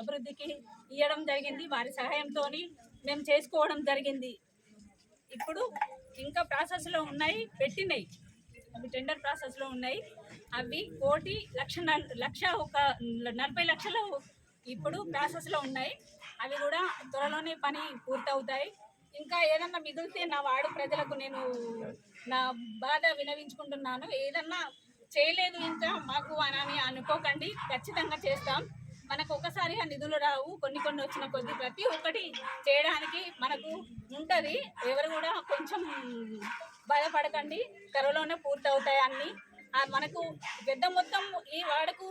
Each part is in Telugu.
అభివృద్ధికి ఇవ్వడం జరిగింది. వారి సహాయంతో మేము చేసుకోవడం జరిగింది. ఇప్పుడు ఇంకా ప్రాసెస్లో ఉన్నాయి పెట్టినాయి. అవి టెండర్ ప్రాసెస్లో ఉన్నాయి. అవి కోటి లక్ష లక్ష ఒక నలభై లక్షలు ఇప్పుడు ప్రాసెస్లో ఉన్నాయి. అవి కూడా త్వరలోనే పని పూర్తవుతాయి. ఇంకా ఏదన్నా మిగిలితే నా వాడు ప్రజలకు నేను నా బాధ వినవించుకుంటున్నాను. ఏదన్నా చేయలేదు ఇంకా మాకు అని అనుకోకండి. ఖచ్చితంగా చేస్తాం. మనకు ఒకసారిగా నిధులు రావు. కొన్ని కొన్ని వచ్చిన కొద్ది ప్రతి ఒక్కటి చేయడానికి మనకు ఉంటుంది. ఎవరు కూడా కొంచెం బాధపడకండి త్వరలోనే పూర్తవుతాయి అన్ని. మనకు పెద్ద మొత్తం ఈ వాడకు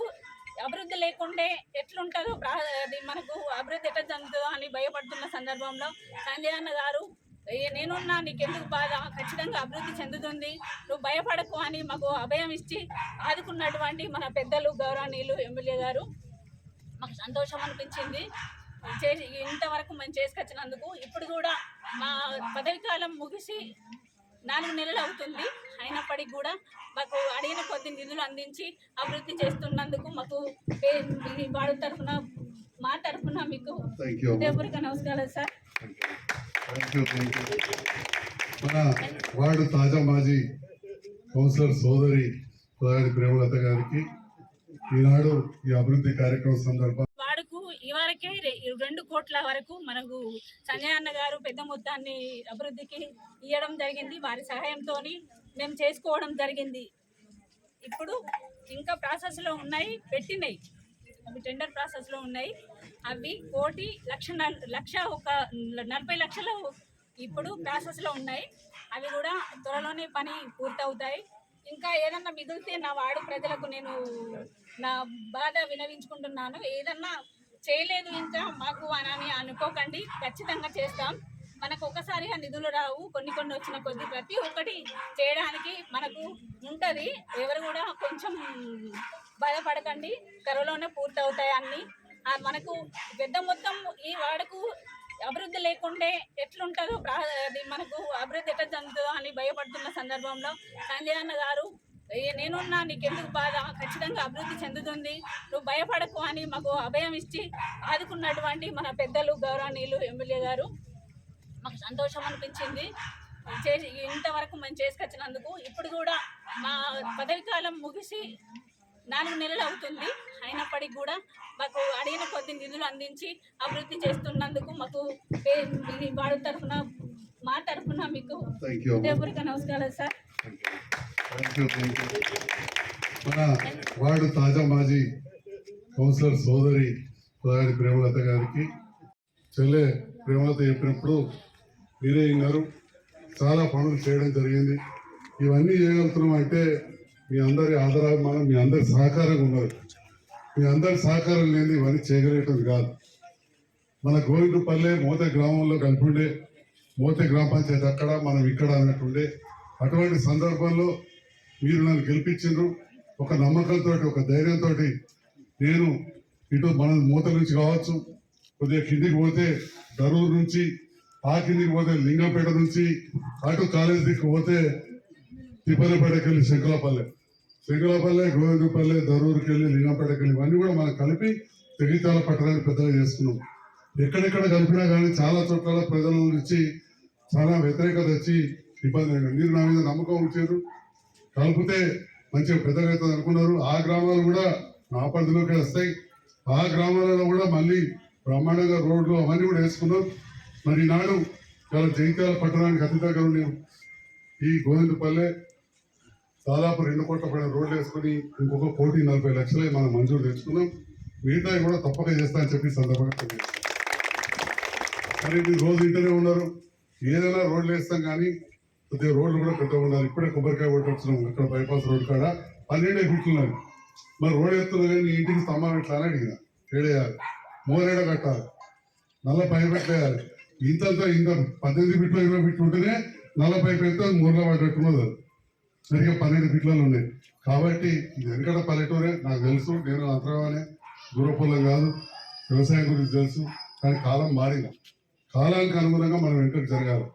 అభివృద్ధి లేకుండే ఎట్లుంటుందో ప్రా అది మనకు అభివృద్ధి ఎట్లా చెందుతుందో అని భయపడుతున్న సందర్భంలో సంజయ్ అన్న గారు నేనున్నా నీకెందుకు బాధ? ఖచ్చితంగా అభివృద్ధి చెందుతుంది. నువ్వు భయపడకు అని మాకు అభయం ఇచ్చి ఆదుకున్నటువంటి మన పెద్దలు గౌరవనీయులు ఎమ్మెల్యే గారు మాకు సంతోషం అనిపించింది చేసి ఇంతవరకు మేము చేసుకొచ్చినందుకు ఇప్పుడు కూడా మా పదవి కాలం ముగిసి నాలుగు నెలలు అవుతుంది. అయినప్పటికీ కూడా మాకు అడిగిన కొద్ది నిధులు అందించి అభివృద్ధి చేస్తున్నందుకు మాకు వాడి తరఫున మా తరఫున మీకు హృదయపూర్వక నమస్కారాలు సార్. మన వార్డు తాజా మాజీ కౌన్సిలర్ సోదరి ప్రేమలత గారికి ఈనాడు ఈ అభివృద్ధి కార్యక్రమం సందర్భంగా వాడుకు ఇవరకే రెండు కోట్ల వరకు మనకు సంజయ్ అన్న గారు పెద్ద మొత్తాన్ని అభివృద్ధికి ఇవ్వడం జరిగింది. వారి సహాయంతో మేము చేసుకోవడం జరిగింది. ఇప్పుడు ఇంకా ప్రాసెస్లో ఉన్నాయి పెట్టినాయి. అవి టెండర్ ప్రాసెస్లో ఉన్నాయి. అవి కోటి లక్ష లక్ష ఒక నలభై లక్షలు ఇప్పుడు ప్రాసెస్లో ఉన్నాయి. అవి కూడా త్వరలోనే పని పూర్తవుతాయి. ఇంకా ఏదన్నా మిగిలితే నా వాడు ప్రజలకు నేను నా బాధ వినవించుకుంటున్నాను. ఏదన్నా చేయలేదు ఇంకా మాకు అని అనుకోకండి. ఖచ్చితంగా చేస్తాం. మనకు ఒకసారిగా నిధులు రావు. కొన్ని కొన్ని వచ్చిన కొద్ది ప్రతి ఒక్కటి చేయడానికి మనకు ఉంటుంది. ఎవరు కూడా కొంచెం బాధపడకండి. త్వరలోనే పూర్తవుతాయి అన్ని. మనకు పెద్ద మొత్తం ఈ వాడకు అభివృద్ధి లేకుంటే ఎట్లుంటుందో ప్రా అది మనకు అభివృద్ధి ఎట్లా చెందుతుందో అని భయపడుతున్న సందర్భంలో సంజయ్ అన్న గారు నేనున్నా నీకెందుకు బాధ? ఖచ్చితంగా అభివృద్ధి చెందుతుంది. నువ్వు భయపడకు అని మాకు అభయం ఇచ్చి ఆదుకున్నటువంటి మన పెద్దలు గౌరవనీయులు ఎమ్మెల్యే గారు మాకు సంతోషం అనిపించింది. చేసి ఇంతవరకు మేము చేసుకొచ్చినందుకు ఇప్పుడు కూడా మా పదవి కాలం ముగిసి నాలుగు నెలలు అవుతుంది. అయినప్పటికీ కూడా మాకు అడిగిన కొద్ది నిధులు అందించి అభివృద్ధి చేస్తున్నందుకు మాకు వాడి తరఫున మా తరఫున మీకు హృదయపూర్వక నమస్కారాలు sir. Thank you thank you మన వార్డు తాజా మాజీ కౌన్సిలర్ సోదరి ప్రధాని ప్రేమలత గారికి చెల్లె ప్రేమలత చెప్పినప్పుడు మీరే గారు చాలా పనులు చేయడం జరిగింది ఇవన్నీ చేయగలుగుతున్నాం అంటే మీ అందరి ఆదరాభిమానం మీ అందరి సహకారంగా ఉన్నారు మీ అందరి సహకారం లేని ఇవన్నీ చేయగలిగేటది కాదు మన గోవిందపల్లె మోతే గ్రామంలో కలిపి ఉండే మోతే గ్రామ పంచాయతీ అక్కడ మనం ఇక్కడ అన్నట్టుండే అటువంటి సందర్భంలో మీరు నన్ను గెలిపించిండ్రు ఒక నమ్మకంతో ఒక ధైర్యంతో నేను ఇటు మన మూత నుంచి కావచ్చు కొద్దిగా కిందికి పోతే దరూరు నుంచి ఆ కిందికి పోతే లింగంపేట నుంచి అటు కాలేజ్ దిక్కు పోతే తిప్పలపేటకి వెళ్ళి శంకులపల్లె. శంకులపల్లె గోవిందపల్లె ధరూర్కి వెళ్ళి లింగంపేటకి వెళ్ళి ఇవన్నీ కూడా మనం కలిపి తెగితాల పట్టణాన్ని పెద్దగా చేసుకున్నాం. ఎక్కడెక్కడ కలిపినా కానీ చాలా చోట్ల ప్రజల నుంచి చాలా వ్యతిరేకత వచ్చి ఇబ్బంది మీరు నా మీద నమ్మకం ఉంచారు. కలిపితే మంచిగా పెద్దగా అనుకున్నారు. ఆ గ్రామాలు కూడా నా పరిధిలోకి వస్తాయి. ఆ గ్రామాలలో కూడా మళ్ళీ బ్రహ్మాండంగా రోడ్లు అవన్నీ కూడా వేసుకున్నాం. మరి నాడు చాలా జైత్యాల పట్టణానికి అతి దగ్గర ఉన్నాం ఈ గోవిందపల్లె దాదాపు రెండు కోట్ల పైన రోడ్లు వేసుకుని ఇంకొక కోటి నలభై లక్షలే మనం మంజూరు తెచ్చుకున్నాం. మిగతా కూడా తప్పక చేస్తా అని చెప్పి సందర్భంగా తెలియజేస్తాం. మరి మీరు రోజు ఇంటనే ఉన్నారు. ఏదైనా రోడ్లు వేస్తాం కానీ కొద్దిగా రోడ్లు కూడా కట్టా ఉన్నారు ఇప్పుడే కొబ్బరికాయ కొట్టొచ్చినాం ఇక్కడ బైపాస్ రోడ్ కాడ. పన్నెండే ఫీట్లు ఉన్నాయి మరి రోడ్ ఎత్తున్నా కానీ ఇంటికి స్తంభం ఎట్లా అడిగిన. ఏడేయాలి. మోరేడ కట్టాలి. నల్ల పై పెట్టేయాలి. ఇంతంతా ఇంత పద్దెనిమిది ఫీట్లు ఇరవై ఫీట్లు ఉంటేనే నల్ల పైపు అయితే మూరలో పడ్డట్టున్నది. సరిగ్గా పన్నెండు ఫీట్లలో ఉన్నాయి. కాబట్టి ఇది వెనకట పల్లెటూరే. నాకు తెలుసు. నేను అంతగానే దూరపొలం కాదు. వ్యవసాయం గురించి తెలుసు. కానీ కాలం మారింది. కాలానికి అనుగుణంగా మనం వెంటనే జరగాలి.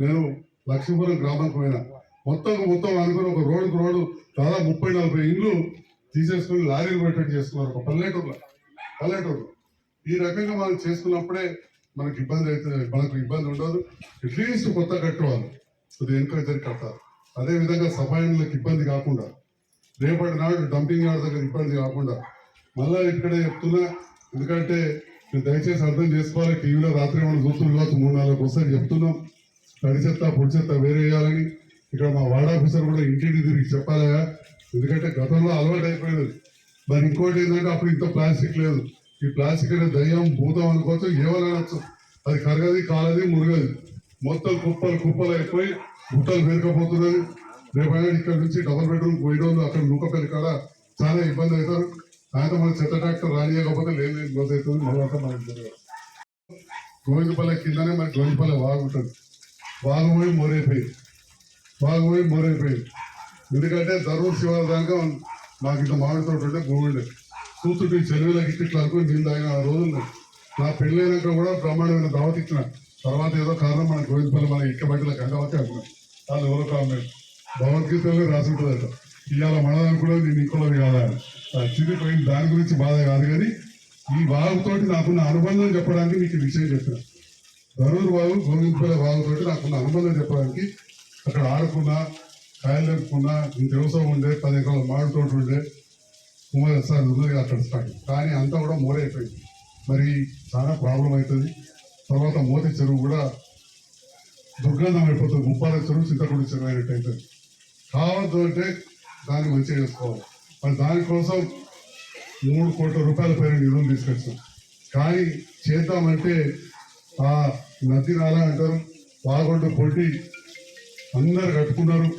నేను లక్ష్మీపురం గ్రామానికి పోయినా. మొత్తం మొత్తం అనుకుని ఒక రోడ్డుకు రోడ్డు దాదాపు ముప్పై నలభై ఇండ్లు తీసేసుకుని లారీలు పెట్టేట్టు చేసుకున్నారు ఒక పల్లెటూరులో. పల్లెటూరు ఈ రకంగా మనం చేసుకున్నప్పుడే మనకి ఇబ్బంది అయితే మనకు ఇబ్బంది ఉండదు. అట్లీస్ట్ కొత్త కట్టుకోవాలి కొద్దిగా ఎంకరేజ్ కట్టాలి అదే విధంగా సఫాయిలకు ఇబ్బంది కాకుండా రేపటి నాడు డంపింగ్ యార్డ్ దగ్గర ఇబ్బంది కాకుండా మళ్ళీ ఇక్కడ చెప్తున్నా. ఎందుకంటే దయచేసి అర్థం చేసుకోవాలి. టీవీలో రాత్రి మనం చూస్తున్న కావచ్చు మూడు నాలుగు వస్తాయి చెప్తున్నాం. తడి చెత్త పొడి చెత్త వేరేయాలని ఇక్కడ మా వార్డ్ ఆఫీసర్ కూడా ఇంటింటి తిరిగి చెప్పాలగా ఎందుకంటే గతంలో అలవాటు అయిపోయింది. మరి ఇంకోటి ఏంటంటే అప్పుడు ఇంత ప్లాస్టిక్ లేదు. ఈ ప్లాస్టిక్ అనే దయ్యం భూతం అనుకోవచ్చు ఏమనొచ్చు అది కరగది కాలది మురగది. మొత్తం కుప్పలు కుప్పలు అయిపోయి గుట్టలు పెరగబోతున్నది రేపైనా ఇక్కడ నుంచి డబుల్ బెడ్రూమ్ పోయిన అక్కడ నూక పెరకాడ చాలా ఇబ్బంది అవుతారు. ఆయన మన చెత్త ట్రాక్టర్ రానియకపోతే లేని ఇబ్బంది అవుతుంది. మళ్ళీ మనకి తెలియదు. కిందనే మనకి గోవిందపల్లె బాగుంటుంది ఉంటుంది మోరైపోయింది వాగు మోరైపోయింది ఎందుకంటే ధర్మూర్ శివాల దాకా నాకు ఇంత మామిడి తోట ఉంటే భూమి చూస్తుంటే చెరువులకి ఇట్లా అనుకుని నీళ్ళు తాగిన ఆ రోజులు నా పెళ్ళైనాక కూడా బ్రహ్మాండమైన దావత్ ఇచ్చిన. తర్వాత ఏదో కారణం మన గోవిందపల్లి మన ఇక్కబట్టిన గంగవతి అనుకున్నాం. వాళ్ళు ఎవరో కారణం భగవద్గీతలో రాసి ఉంటుందట ఇవాళ మనదని కూడా నేను ఇంకోది కాదా వచ్చింది పోయిన దాని గురించి బాధ కాదు కానీ ఈ వాగుతోటి నాకున్న అనుబంధం చెప్పడానికి నీకు విషయం చెప్పిన ధరూర్ బాబు గోవిందపల్లి వాగుతోటి నాకున్న అనుబంధం చెప్పడానికి అక్కడ ఆడుకున్నా కాయలు తెప్పుకున్నా ఇంత వ్యవసాయం ఉండే పది ఎకరాల మామిడి తోట ఉండే కుమార్ సార్ ఉన్నది అక్కడ స్టార్ట్ కానీ అంతా కూడా మోరైపోయింది. మరి చాలా ప్రాబ్లం అవుతుంది. తర్వాత మోతి చెరువు కూడా దుర్గంధం అయిపోతుంది. ముప్పాల చెరువు చింతకుండి చెరువు అయినట్టు అవుతుంది కావద్దు అంటే దాన్ని మంచిగా చేసుకోవాలి. మరి దానికోసం మూడు కోట్ల రూపాయల పైన నిధులు తీసుకొచ్చాం. కానీ చేద్దామంటే ఆ నది నాల అంటారు. వాగొండ పొట్టి అందరు కట్టుకున్నారు.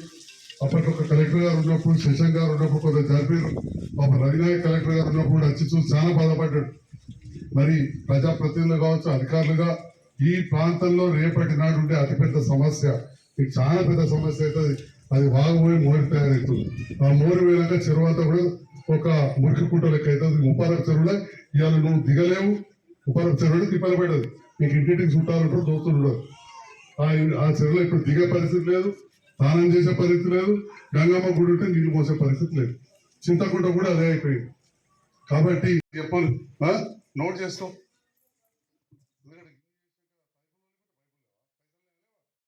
అప్పట్లో ఒక కలెక్టర్ గారు ఉన్నప్పుడు శశాంక్ గారు ఉన్నప్పుడు కొంత జరిపారు. ఒక రవినాయక్ కలెక్టర్ గారు ఉన్నప్పుడు వచ్చి చూసి చాలా బాధపడ్డాడు. మరి ప్రజాప్రతినిధులు కావచ్చు అధికారులుగా ఈ ప్రాంతంలో రేపటి నాడు ఉండే అతిపెద్ద సమస్య. ఇది చాలా పెద్ద సమస్య అవుతుంది. అది వాగుపోయి మోరి తయారవుతుంది ఆ మోరి పోయినాక చెరువు అంతా కూడా ఒక మురికి కుంట లెక్క అవుతుంది. ముప్పారపు చెరువులో ఇవాళ నువ్వు దిగలేవు. ముప్పారపు చెరువులో తిప్పలు మీకు ఇంటింటికి చుట్టాలంటారు దోస్తులు ఉండదు ఆ చెరలో చెరువులో ఇప్పుడు దిగే పరిస్థితి లేదు స్నానం చేసే పరిస్థితి లేదు గంగమ్మ గుడి ఉంటే నీళ్ళు పోసే పరిస్థితి లేదు. చింతకుంట కూడా అదే అయిపోయింది. కాబట్టి చెప్పాలి నోట్ చేసుకో.